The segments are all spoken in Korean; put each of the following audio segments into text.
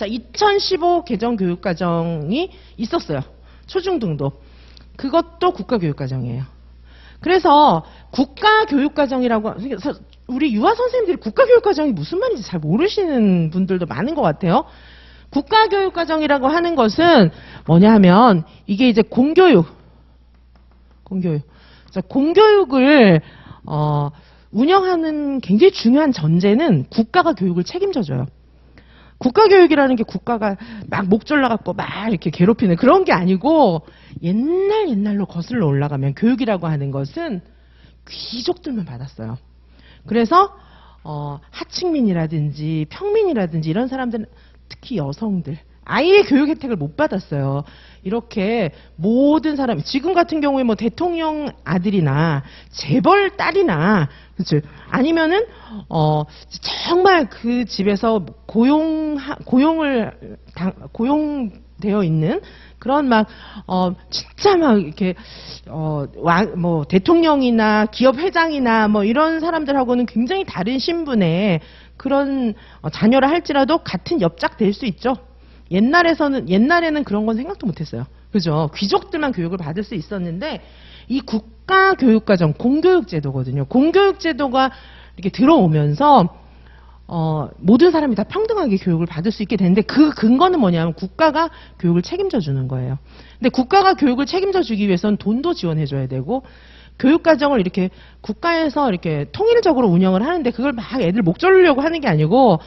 자, 2015 개정 교육과정이 있었어요. 초중등도. 그것도 국가교육과정이에요. 그래서 국가교육과정이라고 그래서 우리 유아 선생님들이 국가교육과정이 무슨 말인지 잘 모르시는 분들도 많은 것 같아요. 국가교육과정이라고 하는 것은 뭐냐 하면 이게 이제 공교육, 공교육. 자, 공교육을 어, 운영하는 굉장히 중요한 전제는 국가가 교육을 책임져줘요. 국가교육이라는 게 국가가 막 목졸라갖고 막 이렇게 괴롭히는 그런 게 아니고 옛날 옛날로 거슬러 올라가면 교육이라고 하는 것은 귀족들만 받았어요. 그래서 어, 하층민이라든지 평민이라든지 이런 사람들은 특히 여성들 아예 교육 혜택을 못 받았어요. 이렇게 모든 사람 지금 같은 경우에 뭐 대통령 아들이나 재벌 딸이나 그렇죠 아니면은 어 정말 그 집에서 고용 고용을 당, 고용되어 있는 그런 막 어 진짜 막 이렇게 어뭐 대통령이나 기업 회장이나 뭐 이런 사람들하고는 굉장히 다른 신분의 그런 어, 자녀를 할지라도 같은 엽작 될 수 있죠. 옛날에서는 옛날에는 그런 건 생각도 못했어요. 그죠? 귀족들만 교육을 받을 수 있었는데 이 국가 교육과정 공교육 제도거든요. 공교육 제도가 이렇게 들어오면서 어, 모든 사람이 다 평등하게 교육을 받을 수 있게 되는데 그 근거는 뭐냐면 국가가 교육을 책임져 주는 거예요. 근데 국가가 교육을 책임져 주기 위해서는 돈도 지원해 줘야 되고 교육 과정을 이렇게 국가에서 이렇게 통일적으로 운영을 하는데 그걸 막 애들 목 졸려고 하는 게 아니고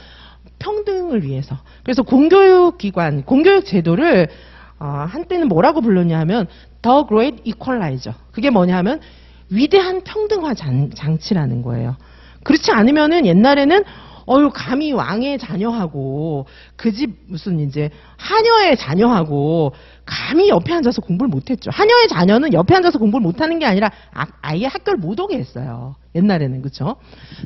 평등을 위해서. 그래서 공교육 기관, 공교육 제도를 어, 한때는 뭐라고 불렀냐 하면 The Great Equalizer. 그게 뭐냐 하면 위대한 평등화 장, 장치라는 거예요. 그렇지 않으면은 옛날에는 어유 감히 왕의 자녀하고 그 집 무슨 이제 하녀의 자녀하고 감히 옆에 앉아서 공부를 못했죠. 하녀의 자녀는 옆에 앉아서 공부를 못하는 게 아니라 아, 아예 학교를 못 오게 했어요. 옛날에는 그렇죠.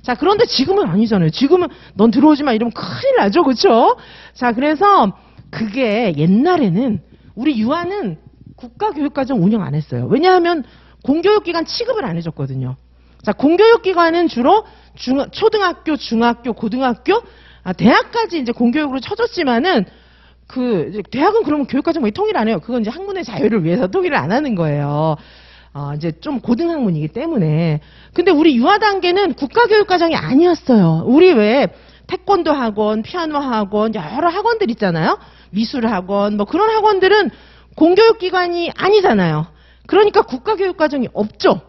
자 그런데 지금은 아니잖아요. 지금은 넌 들어오지 마 이러면 큰일 나죠, 그렇죠? 자 그래서 그게 옛날에는 우리 유아는 국가교육과정 운영 안 했어요. 왜냐하면 공교육기관 취급을 안 해줬거든요. 자, 공교육기관은 주로 중, 초등학교, 중학교, 고등학교, 아, 대학까지 이제 공교육으로 쳐줬지만은 그 대학은 그러면 교육과정이 통일 안 해요. 그건 이제 학문의 자유를 위해서 통일을 안 하는 거예요. 어, 이제 좀 고등학문이기 때문에. 근데 우리 유아 단계는 국가교육과정이 아니었어요. 우리 왜 태권도 학원, 피아노 학원, 여러 학원들 있잖아요. 미술 학원, 뭐 그런 학원들은 공교육기관이 아니잖아요. 그러니까 국가교육과정이 없죠.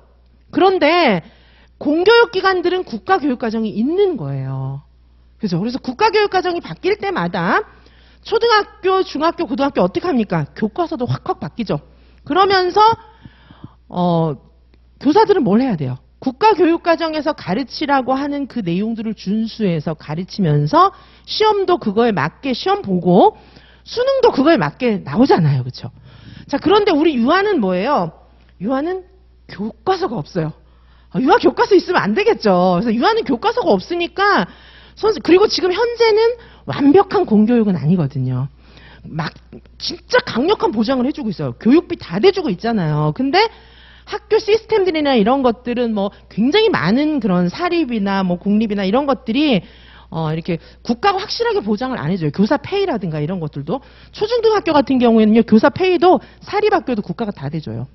그런데 공교육기관들은 국가교육과정이 있는 거예요. 그죠? 그래서 국가교육과정이 바뀔 때마다 초등학교, 중학교, 고등학교 어떻게 합니까? 교과서도 확확 바뀌죠. 그러면서 어, 교사들은 뭘 해야 돼요? 국가교육과정에서 가르치라고 하는 그 내용들을 준수해서 가르치면서 시험도 그거에 맞게 시험 보고 수능도 그거에 맞게 나오잖아요. 그렇죠? 자, 그런데 우리 유아는 뭐예요? 유아는 교과서가 없어요. 아, 유아 교과서 있으면 안 되겠죠. 그래서 유아는 교과서가 없으니까 선생 그리고 지금 현재는 완벽한 공교육은 아니거든요. 막 진짜 강력한 보장을 해주고 있어요. 교육비 다 대주고 있잖아요. 근데 학교 시스템들이나 이런 것들은 뭐 굉장히 많은 그런 사립이나 뭐 공립이나 이런 것들이 어 이렇게 국가가 확실하게 보장을 안 해줘요. 교사 페이라든가 이런 것들도 초중등학교 같은 경우에는요 교사 페이도 사립학교도 국가가 다 대줘요.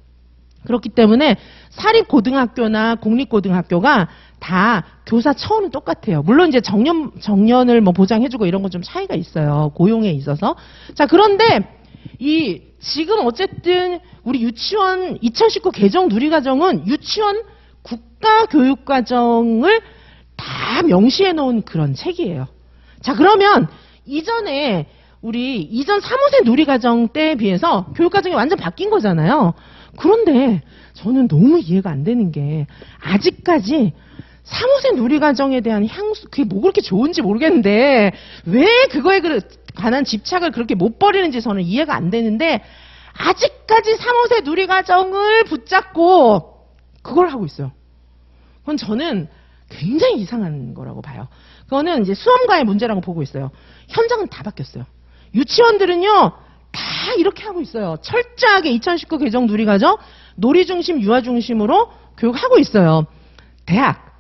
그렇기 때문에 사립 고등학교나 공립 고등학교가 다 교사 처우는 똑같아요. 물론 이제 정년 정년을 뭐 보장해주고 이런 건 좀 차이가 있어요. 고용에 있어서. 자 그런데 이 지금 어쨌든 우리 유치원 2019 개정 누리과정은 유치원 국가 교육과정을 다 명시해 놓은 그런 책이에요. 자 그러면 이전에 우리 이전 3호세 누리과정 때에 비해서 교육과정이 완전 바뀐 거잖아요. 그런데 저는 너무 이해가 안 되는 게 아직까지 3호세 누리과정에 대한 향수 그게 뭐 그렇게 좋은지 모르겠는데 왜 그거에 그- 관한 집착을 그렇게 못 버리는지 저는 이해가 안 되는데 아직까지 3호세 누리과정을 붙잡고 그걸 하고 있어요. 그건 저는 굉장히 이상한 거라고 봐요. 그거는 이제 수험가의 문제라고 보고 있어요. 현장은 다 바뀌었어요. 유치원들은요, 다 이렇게 하고 있어요. 철저하게 2019 개정 누리과정, 놀이 중심, 유아 중심으로 교육하고 있어요. 대학,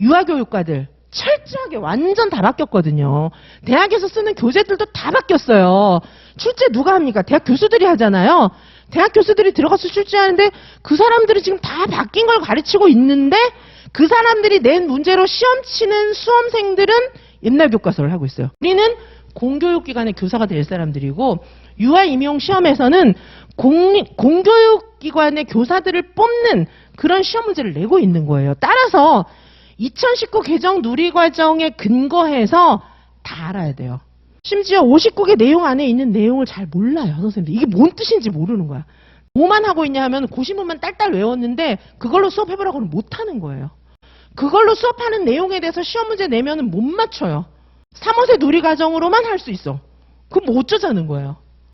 유아교육과들, 철저하게 완전 다 바뀌었거든요. 대학에서 쓰는 교재들도 다 바뀌었어요. 출제 누가 합니까? 대학 교수들이 하잖아요. 대학 교수들이 들어가서 출제하는데 그 사람들이 지금 다 바뀐 걸 가르치고 있는데 그 사람들이 낸 문제로 시험 치는 수험생들은 옛날 교과서를 하고 있어요. 우리는 공교육 기관의 교사가 될 사람들이고 유아 임용 시험에서는 공립, 공교육 기관의 교사들을 뽑는 그런 시험 문제를 내고 있는 거예요. 따라서 2019 개정 누리과정에 근거해서 다 알아야 돼요. 심지어 59개 내용 안에 있는 내용을 잘 몰라요, 선생님들. 이게 뭔 뜻인지 모르는 거야. 뭐만 하고 있냐 하면 고시문만 딸딸 외웠는데 그걸로 수업해보라고 는 못하는 거예요. 그걸로 수업하는 내용에 대해서 시험 문제 내면 은 못 맞춰요. 3호세 누리과정으로만 할 수 있어. 그럼 뭐 어쩌자는 거예요.